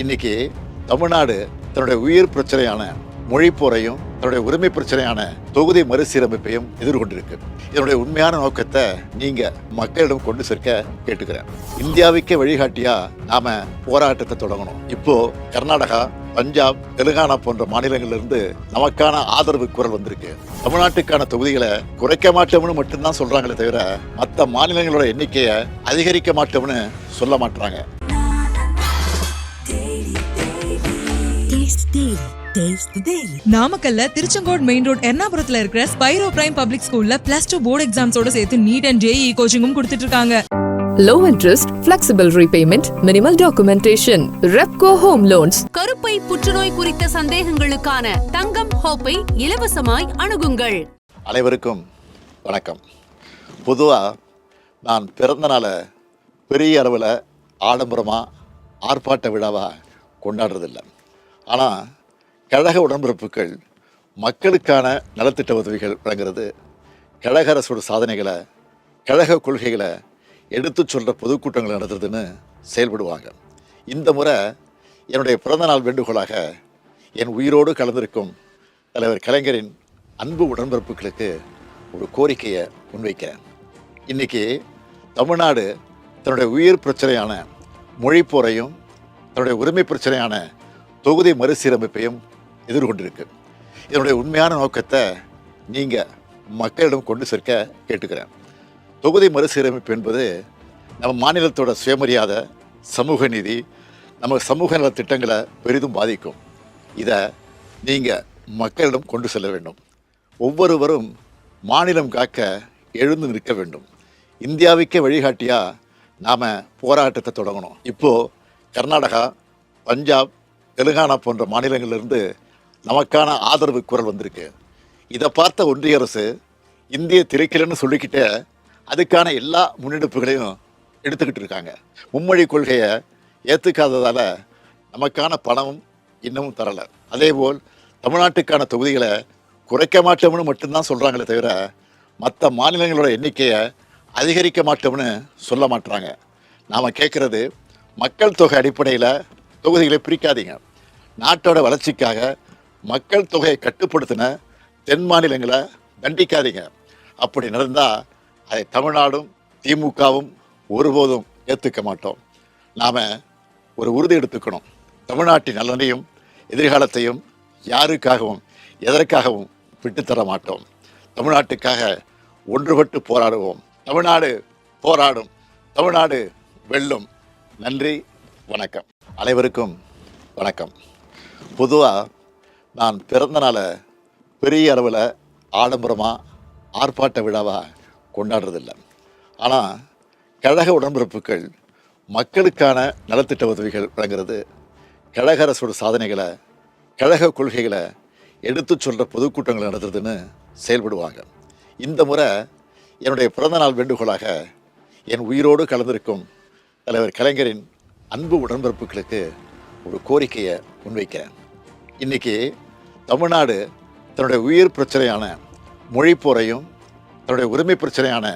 இன்னைக்கு தமிழ்நாடு தன்னுடைய உயிர் பிரச்சனையான மொழி போரையும் தன்னுடைய உரிமை பிரச்சனையான தொகுதி மறுசீரமைப்பையும் எதிர்கொண்டிருக்கு. இதனுடைய உண்மையான நோக்கத்தை நீங்க மக்களிடம் கொண்டு சேர்க்க கேட்டுக்கிறேன். இந்தியாவுக்கே வழிகாட்டியா நாம போராட்டத்தை தொடங்கணும். இப்போ கர்நாடகா பஞ்சாப் தெலுங்கானா போன்ற மாநிலங்களிலிருந்து நமக்கான ஆதரவு குரல் வந்திருக்கு. தமிழ்நாட்டுக்கான தொகுதிகளை குறைக்க மாட்டோம்னு மட்டும்தான் சொல்றாங்களே தவிர மற்ற மாநிலங்களோட எண்ணிக்கையை அதிகரிக்க மாட்டோம்னு சொல்ல மாட்டாங்க நாமக்கல்ல திருச்செங்கோடு மெயின் ரோட் எர்ணாபுரத்துல இருக்கிற ஸ்பைரோ பிரைம் பப்ளிக் ஸ்கூல்ல பிளஸ் டூ போர்டு எக்ஸாம்ஸோட சேர்த்து நீட் அண்ட் ஜேஇ கோச்சிங்கும் கொடுத்துட்டு இருக்காங்க. Low interest, flexible repayment, minimal documentation. Repco Home Loans. கருப்பை புற்றுநோய் குறித்த சந்தேகங்களுக்கான தங்கம் ஹோப்பை இலவசமாய் அணுகுங்கள். அனைவருக்கும் வணக்கம். பொதுவாக நான் பிறந்த நாளை பெரிய அளவில் ஆடம்பரமாக ஆர்ப்பாட்ட விழாவாக கொண்டாடுறதில்ல. ஆனால் கழக உடன்பிறப்புகள் மக்களுக்கான நலத்திட்ட உதவிகள் வழங்குறது கழக அரசோட சாதனைகளை கழக கொள்கைகளை எடுத்துச் சொல்கிற பொதுக்கூட்டங்கள் நடத்துறதுன்னு செயல்படுவாங்க. இந்த முறை என்னுடைய பிறந்தநாள் வேண்டுகோளாக என் உயிரோடு கலந்திருக்கும் தலைவர் கலைஞரின் அன்பு உடன்பிறப்புகளுக்கு ஒரு கோரிக்கையை முன்வைக்கிறேன். இன்னைக்கு தமிழ்நாடு தன்னுடைய உயிர் பிரச்சனையான மொழி போரையும் தன்னுடைய உரிமை பிரச்சனையான தொகுதி மறுசீரமைப்பையும் எதிர்கொண்டிருக்கு. இதனுடைய உண்மையான நோக்கத்தை நீங்கள் மக்களிடம் கொண்டு சேர்க்க கேட்டுக்கிறேன். தொகுதி மறுசீரமைப்பு என்பது நம்ம மாநிலத்தோட சுயமரியாதை சமூக நீதி நம்ம சமூக நல திட்டங்களை பெரிதும் பாதிக்கும். இதை நீங்கள் மக்களிடம் கொண்டு செல்ல வேண்டும். ஒவ்வொருவரும் மாநிலம் காக்க எழுந்து நிற்க வேண்டும். இந்தியாவுக்கே வழிகாட்டியாக நாம் போராட்டத்தை தொடங்கணும். இப்போது கர்நாடகா பஞ்சாப் தெலுங்கானா போன்ற மாநிலங்களிலிருந்து நமக்கான ஆதரவு குரல் வந்திருக்கு. இதை பார்த்த ஒன்றிய அரசு இந்திய திரைக்கலன்னு சொல்லிக்கிட்டே அதுக்கான எல்லா முன்னெடுப்புகளையும் எடுத்துக்கிட்டு இருக்காங்க. மும்மொழி கொள்கையை ஏற்றுக்காததால் நமக்கான பணமும் இன்னமும் தரலை. அதேபோல் தமிழ்நாட்டுக்கான தொகுதிகளை குறைக்க மாட்டோம்னு மட்டும்தான் சொல்கிறாங்களே தவிர மற்ற மாநிலங்களோட எண்ணிக்கையை அதிகரிக்க மாட்டோம்னு சொல்ல மாட்டுறாங்க நாம் கேட்குறது மக்கள் தொகை அடிப்படையில் தொகுதிகளை பிரிக்காதீங்க. நாட்டோட வளர்ச்சிக்காக மக்கள் தொகையை கட்டுப்படுத்தின தென் மாநிலங்களை தண்டிக்காதீங்க. அப்படி நடந்தால் அதை தமிழ்நாடும் திமுகவும் ஒருபோதும் ஏற்றுக்க மாட்டோம். நாம் ஒரு உறுதி எடுத்துக்கணும். தமிழ்நாட்டின் நலனையும் எதிர்காலத்தையும் யாருக்காகவும் எதற்காகவும் விட்டுத்தர மாட்டோம். தமிழ்நாட்டுக்காக ஒன்றுபட்டு போராடுவோம். தமிழ்நாடு போராடும். தமிழ்நாடு வெல்லும். நன்றி வணக்கம். அனைவருக்கும் வணக்கம். பொதுவாக நான் பிறந்தநாளை பெரிய அளவில் ஆடம்பரமாக ஆர்ப்பாட்ட விழாவாக கொண்டாடுறதில்ல. ஆனால் கழக உடன்பிறப்புகள் மக்களுக்கான நலத்திட்ட உதவிகள் வழங்குறது கழக அரசோட சாதனைகளை கழக கொள்கைகளை எடுத்துச் சொல்கிற பொதுக்கூட்டங்கள் நடத்துறதுன்னு செயல்படுவாங்க. இந்த முறை என்னுடைய பிறந்தநாள் வேண்டுகோளாக என் உயிரோடு கலந்திருக்கும் தலைவர் கலைஞரின் அன்பு உடன்பிறப்புகளுக்கு ஒரு கோரிக்கையை முன்வைக்கிறேன். இன்றைக்கி தமிழ்நாடு தன்னுடைய உயிர் பிரச்சனையான மொழிப்போரையும் தன்னுடைய உரிமை பிரச்சனையான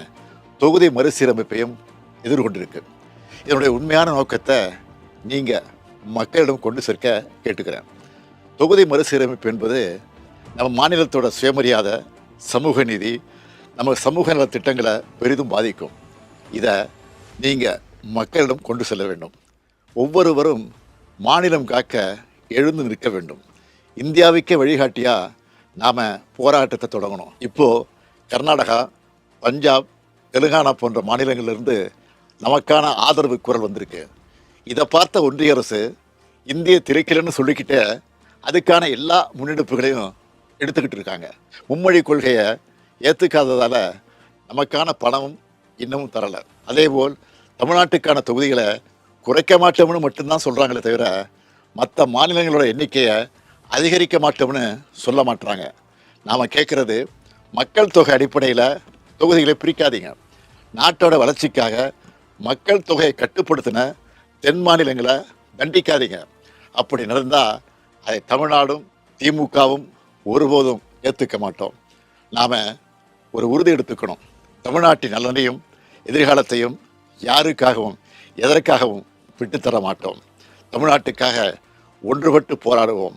தொகுதி மறுசீரமைப்பையும் எதிர்கொண்டிருக்கு. இதனுடைய உண்மையான நோக்கத்தை நீங்கள் மக்களிடம் கொண்டு சேர்க்க கேட்டுக்கிறேன். தொகுதி மறுசீரமைப்பு என்பது நம்ம மாநிலத்தோட சுயமரியாதை சமூக நீதி நம்ம சமூக நல திட்டங்களை பெரிதும் பாதிக்கும். இதை நீங்கள் மக்களிடம் கொண்டு செல்ல வேண்டும். ஒவ்வொருவரும் மாநிலம் காக்க எழுந்து நிற்க வேண்டும். இந்தியாவுக்கே வழிகாட்டியாக நாம் போராட்டத்தை தொடங்கணும். இப்போது கர்நாடகா பஞ்சாப் தெலுங்கானா போன்ற மாநிலங்களிலிருந்து நமக்கான ஆதரவு குரல் வந்திருக்கு. இதை பார்த்த ஒன்றிய அரசு இந்திய திரைக்கலன்னு சொல்லிக்கிட்டே அதுக்கான எல்லா முன்னெடுப்புகளையும் எடுத்துக்கிட்டு இருக்காங்க. மும்மொழி கொள்கையை ஏற்றுக்காததால் நமக்கான பணமும் இன்னமும் தரலை. அதேபோல் தமிழ்நாட்டுக்கான தொகுதிகளை குறைக்க மாட்டோம்னு மட்டும்தான் சொல்கிறாங்களே தவிர மற்ற மாநிலங்களோட எண்ணிக்கையை அதிகரிக்க மாட்டோம்னு சொல்ல மாட்டாங்க நாம் கேட்குறது மக்கள் தொகை அடிப்படையில் தொகுதிகளை பிரிக்காதீங்க. நாட்டோட வளர்ச்சிக்காக மக்கள் தொகையை கட்டுப்படுத்தின தென் மாநிலங்களை தண்டிக்காதீங்க. அப்படி நடந்தால் அதை தமிழ்நாடும் திமுகவும் ஒருபோதும் ஏற்றுக்க மாட்டோம். நாம் ஒரு உறுதி எடுத்துக்கணும். தமிழ்நாட்டின் நலனையும் எதிர்காலத்தையும் யாருக்காகவும் எதற்காகவும் விட்டுத்தர மாட்டோம். தமிழ்நாட்டுக்காக ஒன்றுபட்டு போராடுவோம்.